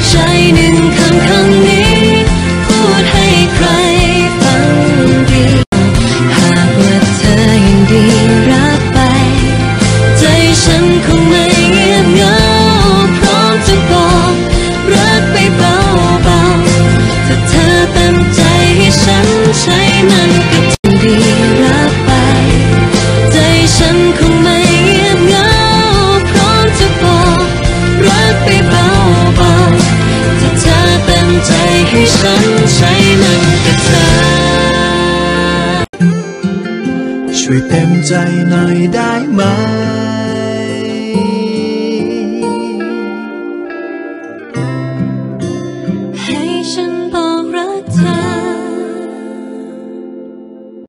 shining. ฉันใช้มันกับเธอ ช่วยเต็มใจหน่อยได้ไหม